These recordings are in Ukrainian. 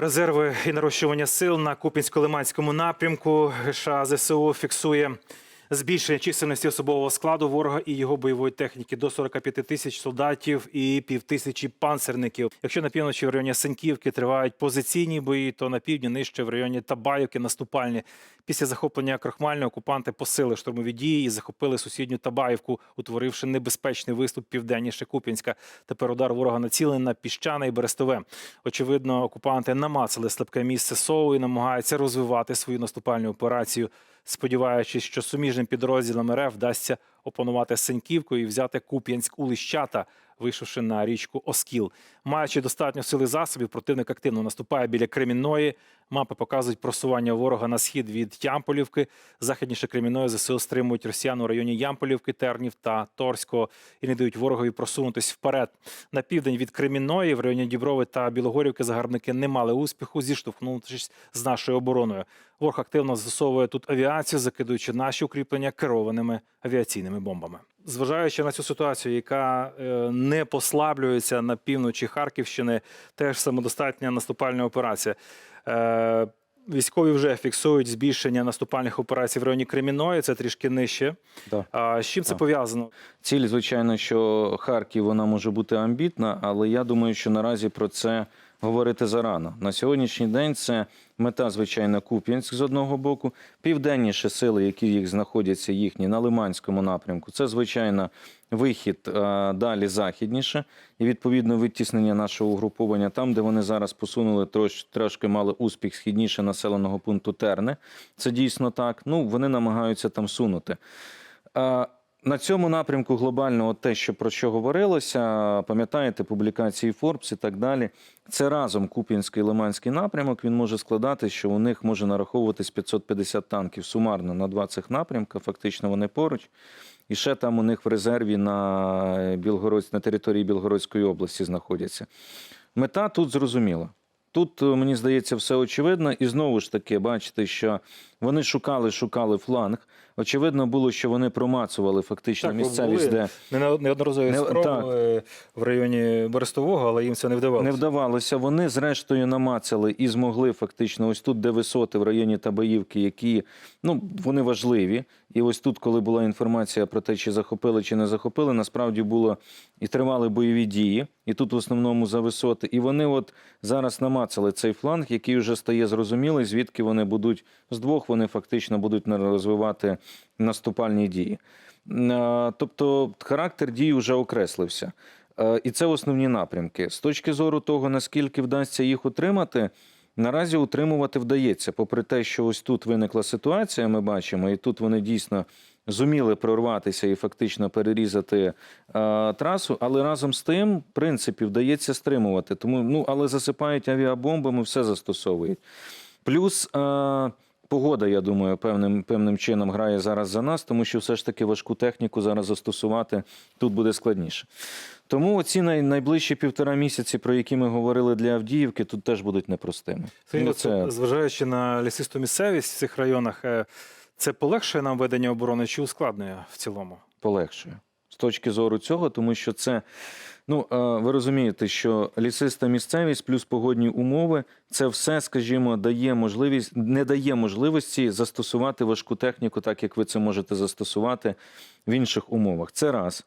Резерви і нарощування сил на Купінсько-Лиманському напрямку. США ЗСУ фіксує збільшення чисельності особового складу ворога і його бойової техніки до 45 тисяч солдатів і півтисячі панцерників. Якщо на півночі в районі Санківки тривають позиційні бої, то на півдні нижче в районі Табаївки наступальні. Після захоплення Крохмальної окупанти посили штурмові дії і захопили сусідню Табаївку, утворивши небезпечний виступ південніше Куп'янська. Тепер удар ворога націлений на піщане і Берестове. Очевидно, окупанти намацали слабке місце СОУ і намагаються розвивати свою наступальну операцію, сподіваючись, що суміжним підрозділам РФ вдасться опанувати Сеньківку і взяти Куп'янськ у Лищата, вийшовши на річку Оскіл. Маючи достатньо сили засобів, противник активно наступає біля Кремінної. Мапи показують просування ворога на схід від Ямполівки. Західніше Кремінної ЗСУ стримують росіян у районі Ямполівки, Тернів та Торського і не дають ворогові просунутись вперед. На південь від Кремінної, в районі Діброви та Білогорівки загарбники не мали успіху, зіштовхнувшись з нашою обороною. Ворог активно застосовує тут авіацію, закидуючи наші укріплення керованими авіаційними бомбами. Зважаючи на цю ситуацію, яка не послаблюється на півночі Харківщини, теж самодостатня наступальна операція. Військові вже фіксують збільшення наступальних операцій в районі Креміної, це трішки нижче. Да. А з чим це Так. пов'язано? Ціль, звичайно, що Харків вона може бути амбітна, але я думаю, що наразі про це говорити зарано. На сьогоднішній день це мета, звичайно, Куп'янськ з одного боку, південніші сили, які їх знаходяться їхні на Лиманському напрямку. Це звичайно вихід е, далі західніше, і відповідно витіснення нашого угруповання там, де вони зараз посунули трош, трошки мали успіх східніше населеного пункту Терне. Це дійсно так. Ну вони намагаються там сунути. Е, на цьому напрямку глобально, от те, що про що говорилося, пам'ятаєте, публікації Forbes і так далі. Це разом Куп'янський Лиманський напрямок. Він може складати, що у них може нараховуватись 550 танків сумарно на два цих напрямка. Фактично вони поруч. І ще там у них в резерві на, Білгород... на території Білгородської області знаходяться. Мета тут зрозуміла. Тут, е, мені здається, все очевидно. І знову ж таки, бачите, що вони шукали, шукали фланг. Очевидно було, що вони промацували фактично Так, місцевість, були де Не- неодноразові Не- спроби в районі Берестового, але їм це не вдавалося. не вдавалося. Вони зрештою намацали і змогли фактично ось тут, де висоти в районі Табаївки, які ну вони важливі. І ось тут, коли була інформація про те, чи захопили, чи не захопили, насправді було і тривали бойові дії, і тут в основному за висоти. І вони от зараз намацали цей фланг, який вже стає зрозумілий, звідки вони будуть з двох. Вони фактично будуть розвивати наступальні дії. Е, Тобто характер дій вже окреслився. Е, І це основні напрямки. З точки зору того, наскільки вдасться їх утримати, наразі утримувати вдається. Попри те, що ось тут виникла ситуація, ми бачимо, і тут вони дійсно зуміли прорватися і фактично перерізати е, трасу, але разом з тим, в принципі, вдається стримувати. Тому, ну, але засипають авіабомбами, все застосовують. Плюс. Е, Погода, я думаю, певним певним чином грає зараз за нас, тому що все ж таки важку техніку зараз застосувати тут буде складніше. Тому оці най, найближчі півтора місяці, про які ми говорили для Авдіївки, тут теж будуть непростими. Ну, це Зважаючи на лісисту місцевість в цих районах, е, це полегшує нам ведення оборони чи ускладнює в цілому? полегшує точки зору цього, тому що це. Ну, е, ви розумієте, що лісиста місцевість плюс погодні умови це все, скажімо, дає можливість, не дає можливості застосувати важку техніку, так як ви це можете застосувати в інших умовах. Це раз.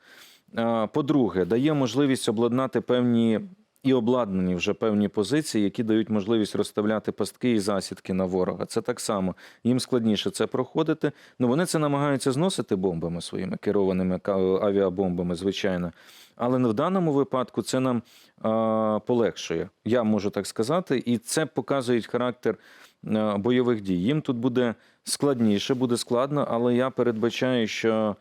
Е, По-друге, дає можливість обладнати певні і обладнані вже певні позиції, які дають можливість розставляти пастки і засідки на ворога. Це так само. Їм складніше це проходити. Ну вони це намагаються зносити бомбами своїми керованими авіабомбами, звичайно. Але в даному випадку це нам а, полегшує, я можу так сказати, і це показує характер а, бойових дій. Їм тут буде складніше, буде складно, але я передбачаю, що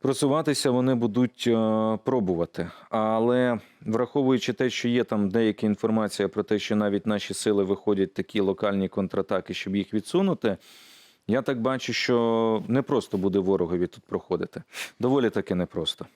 просуватися вони будуть е, пробувати. Але враховуючи те, що є там деяка інформація про те, що навіть наші сили виходять такі локальні контратаки, щоб їх відсунути. Я так бачу, що не просто буде ворогові тут проходити. Доволі таки непросто.